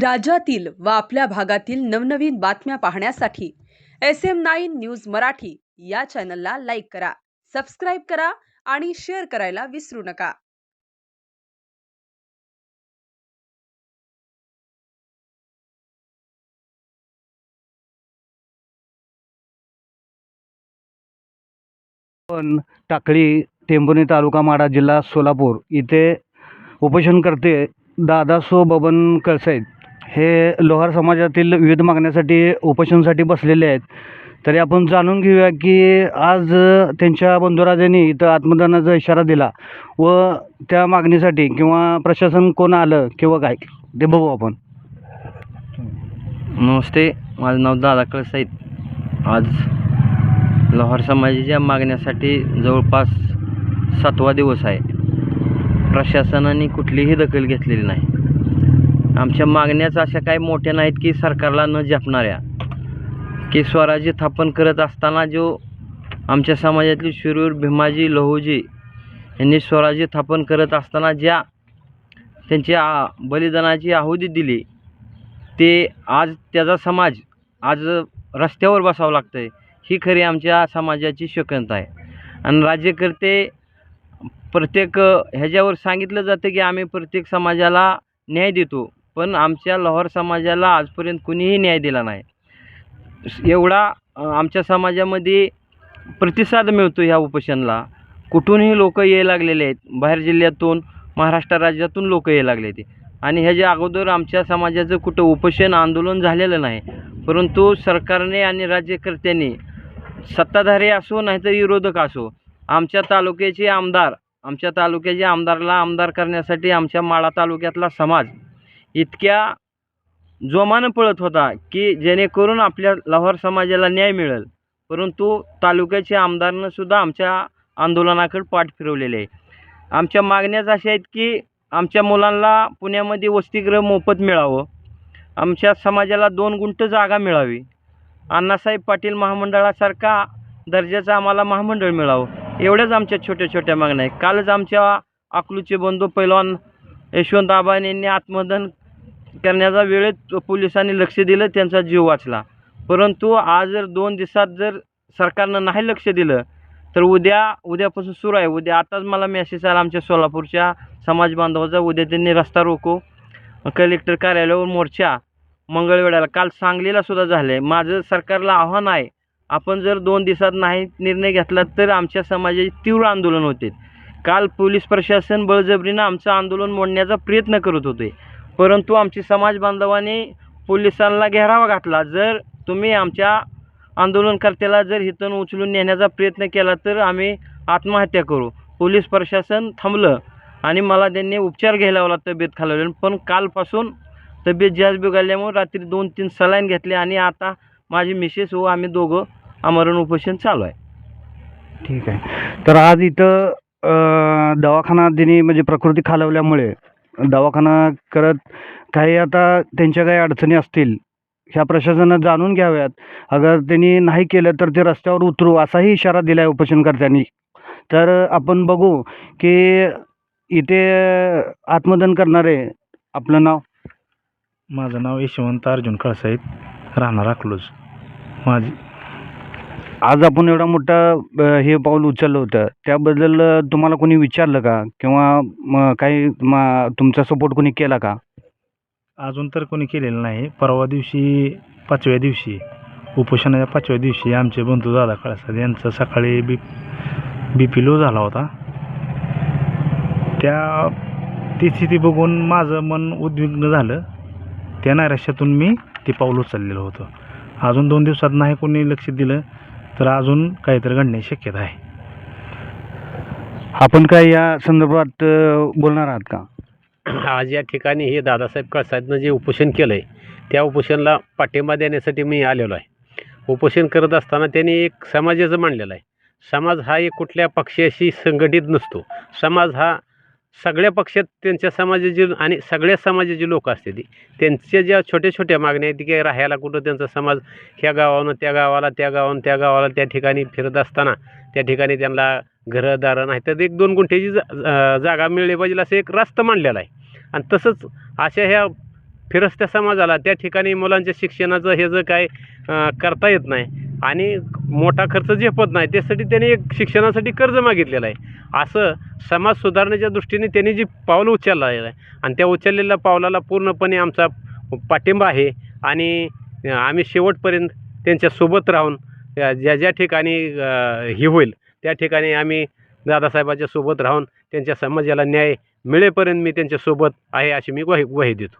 राज्यातील व आपल्या भागातील नवनवीन बातम्या पाहण्यासाठी S M nine news Marathi या चॅनलला लाईक करा सबस्क्राईब करा आणि शेअर करायला विसरू नका. पण टाकळी टेंभुर्णी तालुका माडा जिल्हा सोलापूर इथे उपोषण करते दादासो बबन कळसाईत हे लोहार समाजातील विविध मागण्यासाठी उपोषणासाठी बसलेले आहेत. तरी आपण जाणून घेऊया की आज त्यांच्या बंधुराजांनी इथं आत्मदानाचा इशारा दिला व त्या मागणीसाठी किंवा प्रशासन कोण आलं किंवा काय ते बघू आपण. नमस्ते माझं नाव दादा कळसाईत आज लोहार समाजाच्या मागण्यासाठी जवळपास सातवा दिवस आहे. प्रशासनाने कुठलीही दखल घेतलेली नाही. आमच्या मागण्याच अशा काही मोठ्या नाहीत की सरकारला न जपणाऱ्या. की स्वराज्य स्थापन करत असताना जो आमच्या समाजातली शुरूर भीमाजी लहूजी यांनी स्वराज्य स्थापन करत असताना ज्या त्यांच्या बलिदानाची आहुती दिली ते आज त्याचा समाज आज रस्त्यावर बसावं लागतं आहे ही खरी आमच्या समाजाची शक्यता आहे. आणि राज्यकर्ते प्रत्येक ह्याच्यावर सांगितलं जातं की आम्ही प्रत्येक समाजाला न्याय देतो. पण आमच्या लोहार समाजाला आजपर्यंत कुणीही न्याय दिला नाही. एवढा आमच्या समाजामध्ये प्रतिसाद मिळतो ह्या उपोषणाला. कुठूनही लोक यायला लागलेले आहेत. बाहेर जिल्ह्यातून महाराष्ट्र राज्यातून लोक यायला लागले ते आणि ह्याच्या अगोदर आमच्या समाजाचं कुठं उपोषण आंदोलन झालेलं नाही. परंतु सरकारने आणि राज्यकर्त्यांनी सत्ताधारी असो नाहीतर विरोधक असो आमच्या तालुक्याचे आमदार आमच्या तालुक्याच्या आमदारला आमदार करण्यासाठी आमच्या माळा तालुक्यातला समाज इतक्या जोमानं पळत होता की जेणेकरून आपल्या लोहार समाजाला न्याय मिळेल. परंतु तालुक्याच्या आमदारनं सुद्धा आमच्या आंदोलनाकडे पाठ फिरवलेले आहे. आमच्या मागण्याच अशा आहेत की आमच्या मुलांना पुण्यामध्ये वसतिगृह मोफत मिळावं. आमच्या समाजाला दोन गुंट जागा मिळावी. अण्णासाहेब पाटील महामंडळासारखा दर्जाचं आम्हाला महामंडळ मिळावं. एवढ्याच आमच्या छोट्या छोट्या मागण्या आहेत. कालच आमच्या अकलूचे बंधू पैलवान यशवंत आबान यांनी आत्मदन करण्याचा वेळेत पोलिसांनी लक्ष दिलं त्यांचा जीव वाचला. परंतु आज जर दोन दिवसात जर सरकारनं नाही लक्ष दिलं तर उद्या उद्यापासून सुरू आहे. उद्या आताच मला मेसेज आला आमच्या सोलापूरच्या समाज बांधवाचा. उद्या त्यांनी रस्ता रोको. कलेक्टर कार्यालयावर मोर्चा. मंगळवेढ्याला. काल सांगलीला सुद्धा झालं आहे माझं सरकारला आव्हान आहे आपण जर दोन दिवसात नाही निर्णय घेतला तर आमच्या समाजाचे तीव्र आंदोलन होते. काल पोलीस प्रशासन बळजबरीनं आमचं आंदोलन मोडण्याचा प्रयत्न करत होते. परंतु आमची समाज बांधवांनी पोलिसांना घेरावा घातला. जर तुम्ही आमच्या आंदोलनकर्त्याला जर हितून उचलून नेण्याचा प्रयत्न केला तर आम्ही आत्महत्या करू. पोलीस प्रशासन थांबलं आणि मला त्यांनी उपचार घ्यायला लावला तब्येत खालवली. पण कालपासून तब्येत जास्त बिघडल्यामुळे रात्री दोन तीन सलाईन घेतले आणि आता माझी मिसेस व आम्ही दोघं आमरण उपोषण चालू आहे. ठीक आहे. तर आज इथं दवाखाना त्यांनी म्हणजे प्रकृती खालवल्यामुळे दवाखाना करत काही आता त्यांच्या काही अडचणी असतील ह्या प्रशासनानं जाणून घ्याव्यात. अगर त्यांनी नाही केलं तर ते रस्त्यावर उतरू असाही इशारा दिला आहे उपोषणकर्त्यांनी. तर आपण बघू की इथे आत्मदहन करणारे आपलं नाव? माझं नाव यशवंत अर्जुन खळसाईत राहणार अकलूज. माझी आज आपण एवढा मोठा हे पाऊल उचललं होतं. त्याबद्दल तुम्हाला कोणी विचारलं का? किंवा मग काही म, तुमचा सपोर्ट कोणी केला का? अजून तर कोणी केलेलं नाही. परवा दिवशी पाचव्या दिवशी उपोषणाच्या पाचव्या दिवशी आमचे बंधू दादा कळसाद यांचा सकाळी बी बी पी लो झाला होता. त्या ती स्थिती बघून माझं मन उद्विग्न झालं. त्या नैराश्यातून मी ते पाऊल उचललेलं होतं. अजून दोन दिवसात नाही कोणी लक्ष दिलं. तर अजून काहीतरी घडण्याची शक्यता आहे. आपण काय या संदर्भात बोलणार आहात का? आज या ठिकाणी हे दादासाहेब कळसादनं जे उपोषण केलं आहे त्या उपोषणाला पाठिंबा देण्यासाठी मी आलेलो आहे. उपोषण करत असताना त्यांनी एक समाजाचं मांडलेलं आहे. समाज हा एक कुठल्या पक्षाशी संघटित नसतो. समाज हा सगळ्या पक्षात त्यांच्या समाजाचे आणि सगळ्या समाजाची लोक असते ती त्यांच्या ज्या छोट्या छोट्या मागण्या आहेत की राहायला कुठं त्यांचा समाज ह्या गावानं त्या गावाला त्या गावानं त्या गावाला त्या ठिकाणी फिरत असताना त्या ठिकाणी त्यांना घरं दारं नाही तर एक दोन गुंठ्याची जा जागा मिळली पाहिजे असं एक रास्त मांडलेला आहे. आणि तसंच अशा ह्या फिरस्त्या समाजाला त्या ठिकाणी मुलांच्या शिक्षणाचं हे जर काय करता येत नाही आणि मोठा खर्च झेपत नाही त्यासाठी त्यांनी एक शिक्षणासाठी कर्ज मागितलेलं आहे. असं समाज सुधारण्याच्या दृष्टीने त्यांनी जी पावलं उचललं आहे आणि त्या उचललेल्या पावलाला पूर्णपणे आमचा पाठिंबा आहे. आणि आम्ही शेवटपर्यंत त्यांच्यासोबत राहून ज्या ज्या ठिकाणी हे होईल त्या ठिकाणी आम्ही दादासाहेबाच्या सोबत राहून त्यांच्या समाजाला न्याय मिळेपर्यंत मी त्यांच्यासोबत आहे अशी मी ग्वाही ग्वाही देतो.